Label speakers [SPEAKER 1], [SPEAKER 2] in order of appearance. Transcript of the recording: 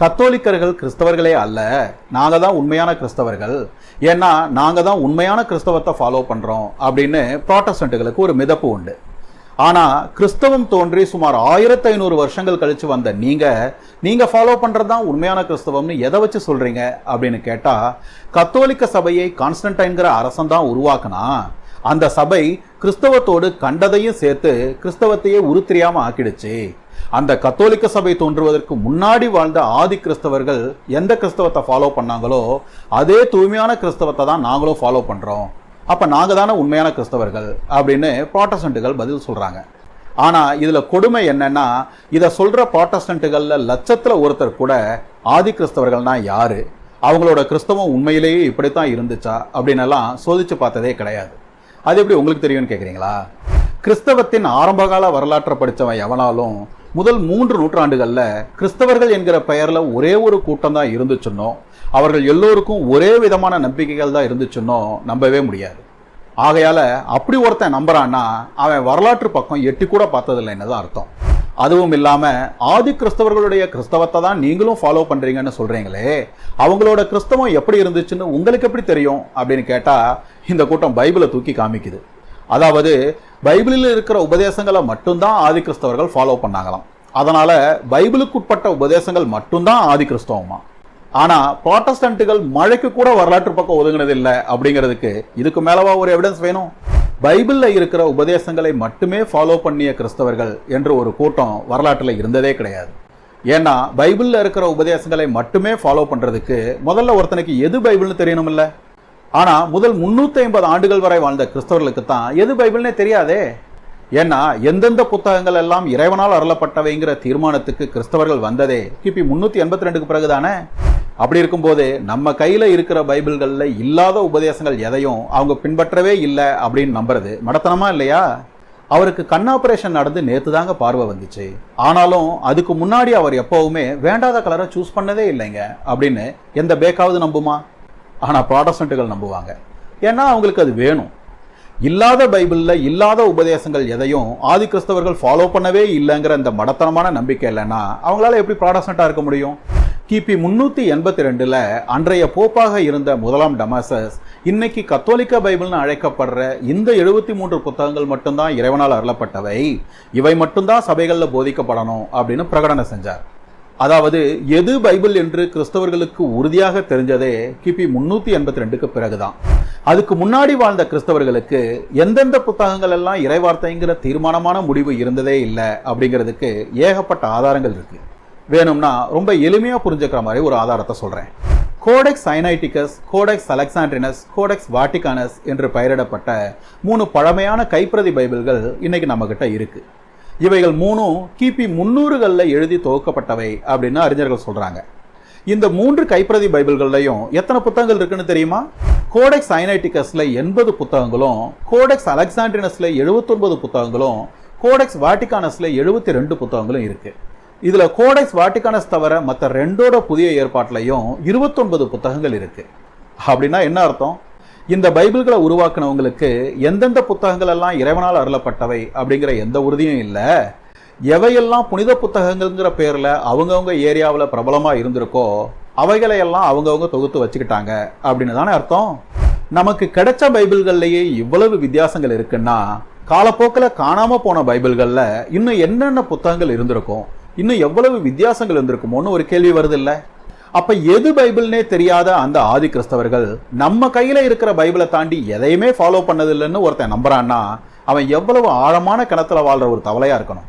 [SPEAKER 1] கத்தோலிக்கர்கள் கிறிஸ்தவர்களே அல்ல. நாங்கள் தான் உண்மையான கிறிஸ்தவர்கள். ஏன்னா நாங்கள் தான் உண்மையான கிறிஸ்தவத்தை ஃபாலோ பண்ணுறோம் அப்படின்னு ப்ராட்டஸ்டன்ட்டுகளுக்கு ஒரு மிதப்பு உண்டு. ஆனால் கிறிஸ்தவம் தோன்றி சுமார் ஆயிரத்தி ஐநூறு வருஷங்கள் கழித்து வந்த நீங்கள் நீங்கள் ஃபாலோ பண்ணுறது தான் உண்மையான கிறிஸ்தவம்னு எதை வச்சு சொல்கிறீங்க அப்படின்னு கேட்டால் கத்தோலிக்க சபையை கான்ஸ்டன்டைன்கிற அரசன் தான் உருவாக்குனா அந்த சபை கிறிஸ்தவத்தோடு கண்டதையும் சேர்த்து கிறிஸ்தவத்தையே உருத்திரியாமல் ஆக்கிடுச்சு. அந்த கத்தோலிக்க சபை தோன்றுவதற்கு முன்னாடி வாழ்ந்த ஆதி கிறிஸ்தவர்கள் எந்த கிறிஸ்தவத்தை ஃபாலோ பண்ணாங்களோ அதே தூய்மையான கிறிஸ்தவத்தை தான் நாங்களும் ஃபாலோ பண்ணுறோம் அப்போ நாங்கள் தானே உண்மையான கிறிஸ்தவர்கள் அப்படின்னு ப்ராட்டஸ்டன்ட்டுகள் பதில் சொல்கிறாங்க ஆனால் இதில் கொடுமை என்னன்னா இதை சொல்கிற ப்ராட்டஸ்டன்ட்டுகள்ல லட்சத்தில் ஒருத்தர் கூட ஆதி கிறிஸ்தவர்கள்னா யார்? அவங்களோட கிறிஸ்தவம் உண்மையிலேயே இப்படித்தான் இருந்துச்சா? அப்படின்னெல்லாம் சோதிச்சு பார்த்ததே கிடையாது. அது எப்படி உங்களுக்கு தெரியும்னு கேட்குறீங்களா கிறிஸ்தவத்தின் ஆரம்பகால வரலாற்றை படித்தவன் எவனாலும் முதல் மூன்று நூற்றாண்டுகளில் கிறிஸ்தவர்கள் என்கிற பெயரில் ஒரே ஒரு கூட்டம் தான் இருந்துச்சுன்னோ அவர்கள் எல்லோருக்கும் ஒரே விதமான நம்பிக்கைகள் தான் இருந்துச்சுன்னோ நம்பவே முடியாது. ஆகையால் அப்படி ஒருத்தன் நம்புறான்னா அவன் வரலாற்று பக்கம் எட்டி கூட பார்த்ததில்லைன்னு தான் அர்த்தம். அதுவும் இல்லாமல் ஆதி கிறிஸ்தவர்களுடைய கிறிஸ்தவத்தை தான் நீங்களும் ஃபாலோ பண்ணுறீங்கன்னு சொல்கிறீங்களே அவங்களோட கிறிஸ்தவம் எப்படி இருந்துச்சுன்னு உங்களுக்கு எப்படி தெரியும் அப்படின்னு கேட்டால் இந்த கூட்டம் பைபிளை தூக்கி காமிக்குது. அதாவது பைபிளில் இருக்கிற உபதேசங்களை மட்டும்தான் ஆதி கிறிஸ்தவர்கள் ஃபாலோ பண்ணாங்களாம். அதனால் பைபிளுக்குட்பட்ட உபதேசங்கள் மட்டும்தான் ஆதி கிறிஸ்தவமா? ஆனால் ப்ராட்டஸ்டன்ட்டுகள் மழைக்கு கூட வரலாற்று பக்கம் ஒதுங்கினது இல்லை அப்படிங்கிறதுக்கு இதுக்கு மேலவா ஒரு எவிடன்ஸ் வேணும்? பைபிளில் இருக்கிற உபதேசங்களை மட்டுமே ஃபாலோ பண்ணிய கிறிஸ்தவர்கள் என்று ஒரு கூட்டம் வரலாற்றில் இருந்ததே கிடையாது. ஏன்னா பைபிளில் இருக்கிற உபதேசங்களை மட்டுமே ஃபாலோ பண்ணுறதுக்கு முதல்ல ஒருத்தனுக்கு எது பைபிள்னு தெரியணும்ல ஆனால் முதல் முந்நூற்றி ஐம்பது ஆண்டுகள் வரை வாழ்ந்த கிறிஸ்தவர்களுக்கு தான் எது பைபிள்னே தெரியாதே. ஏன்னா எந்தெந்த புத்தகங்கள் எல்லாம் இறைவனால் அருளப்பட்டவைங்கிற தீர்மானத்துக்கு கிறிஸ்தவர்கள் வந்ததே. கிபி முந்நூற்றி எண்பத்தி ரெண்டுக்கு பிறகுதானே? அப்படி இருக்கும்போது நம்ம கையில் இருக்கிற பைபிள்களில் இல்லாத உபதேசங்கள் எதையும் அவங்க பின்பற்றவே இல்லை அப்படின்னு நம்புறது மடத்தனமா இல்லையா? அவருக்கு கண் ஆபரேஷன் நடந்து நேற்று தாங்க பார்வை வந்துச்சு. ஆனாலும் அதுக்கு முன்னாடி அவர் எப்போவுமே வேண்டாத கலரை சூஸ் பண்ணதே இல்லைங்க அப்படின்னு எந்த பேக்காவது நம்புமா? ஆனால் ப்ராடஸ்டன்ட்டுகள் நம்புவாங்க. ஏன்னா அவங்களுக்கு அது வேணும். இல்லாத பைபிளில் இல்லாத உபதேசங்கள் எதையும் ஆதி கிறிஸ்தவர்கள் ஃபாலோ பண்ணவே இல்லைங்கிற இந்த மடத்தனமான நம்பிக்கை இல்லைன்னா அவங்களால எப்படி ப்ராடஸ்டண்ட்டாக இருக்க முடியும்? கிபி முன்னூற்றி எண்பத்தி ரெண்டில் அன்றைய போப்பாக இருந்த முதலாம் டமாசஸ் இன்னைக்கு கத்தோலிக்க பைபிள்னு அழைக்கப்படுற இந்த எழுபத்தி மூன்று புத்தகங்கள் மட்டும்தான் இறைவனால் அருளப்பட்டவை. இவை மட்டும்தான் சபைகளில் போதிக்கப்படணும் அப்படின்னு பிரகடனம் செஞ்சார். அதாவது எது பைபிள் என்று கிறிஸ்தவர்களுக்கு உறுதியாக தெரிஞ்சதே கிபி முன்னூத்தி எண்பத்தி ரெண்டுக்கு பிறகுதான். அதுக்கு முன்னாடி வாழ்ந்த கிறிஸ்தவர்களுக்கு எந்தெந்த புத்தகங்கள் எல்லாம் இறைவார்த்தைங்கிற தீர்மானமான முடிவு இருந்ததே இல்லை அப்படிங்கிறதுக்கு ஏகப்பட்ட ஆதாரங்கள் இருக்கு. வேணும்னா ரொம்ப எளிமையா புரிஞ்சுக்கிற மாதிரி ஒரு ஆதாரத்தை சொல்றேன். Codex Sinaiticus Codex Alexandrinus Codex Vaticanus என்று பெயரிடப்பட்ட மூணு பழமையான கைப்பிரதி பைபிள்கள் இன்னைக்கு நம்மகிட்ட இருக்குது இவைகள் மூணும் கிபி முன்னூறுகளில் எழுதி துவக்கப்பட்டவை அப்படின்னு அறிஞர்கள் சொல்கிறாங்க இந்த மூன்று கைப்பிரதி பைபிள்கள்லையும் எத்தனை புத்தகங்கள் இருக்குன்னு தெரியுமா? கோடெக்ஸ் அயனைட்டிகஸில் எண்பது புத்தகங்களும் கோடெக்ஸ் அலெக்சாண்ட்ரினஸில் எழுபத்தொன்பது புத்தகங்களும் கோடெக்ஸ் வாட்டிகானஸில் எழுபத்தி ரெண்டு புத்தகங்களும் இருக்குது இதில் கோடெக்ஸ் வாட்டிகானஸ் தவிர மற்ற ரெண்டோட புதிய ஏற்பாட்டிலையும் இருபத்தொன்பது புத்தகங்கள் இருக்குது அப்படின்னா என்ன அர்த்தம்? இந்த பைபிள்களை உருவாக்குனவங்களுக்கு எந்தெந்த புத்தகங்கள் எல்லாம் இறைவனால் அருளப்பட்டவை அப்படிங்கிற எந்த உறுதியும் இல்லை. எவையெல்லாம் புனித புத்தகங்கள்ங்கிற பேரில் அவங்கவுங்க ஏரியாவில் பிரபலமாக இருந்திருக்கோ அவைகளையெல்லாம் அவங்கவுங்க தொகுத்து வச்சுக்கிட்டாங்க அப்படின்னு தானே அர்த்தம்? நமக்கு கிடைச்ச பைபிள்கள்லேயே இவ்வளவு வித்தியாசங்கள் இருக்குன்னா காலப்போக்கில் காணாமல் போன பைபிள்களில் இன்னும் என்னென்ன புத்தகங்கள் இருந்திருக்கும்? இன்னும் எவ்வளவு வித்தியாசங்கள் இருந்திருக்குமோன்னு ஒரு கேள்வி வருது இல்லை? அப்ப எது பைபிள்னே தெரியாத அந்த ஆதி கிறிஸ்தவர்கள் நம்ம கையில இருக்கிற பைபிளை தாண்டி எதையுமே ஃபாலோ பண்ணதில்லைன்னு ஒருத்தன் நம்புறான்னா அவன் எவ்வளவு ஆழமான கிணத்துல வாழ்ற ஒரு தவளையா இருக்கணும்.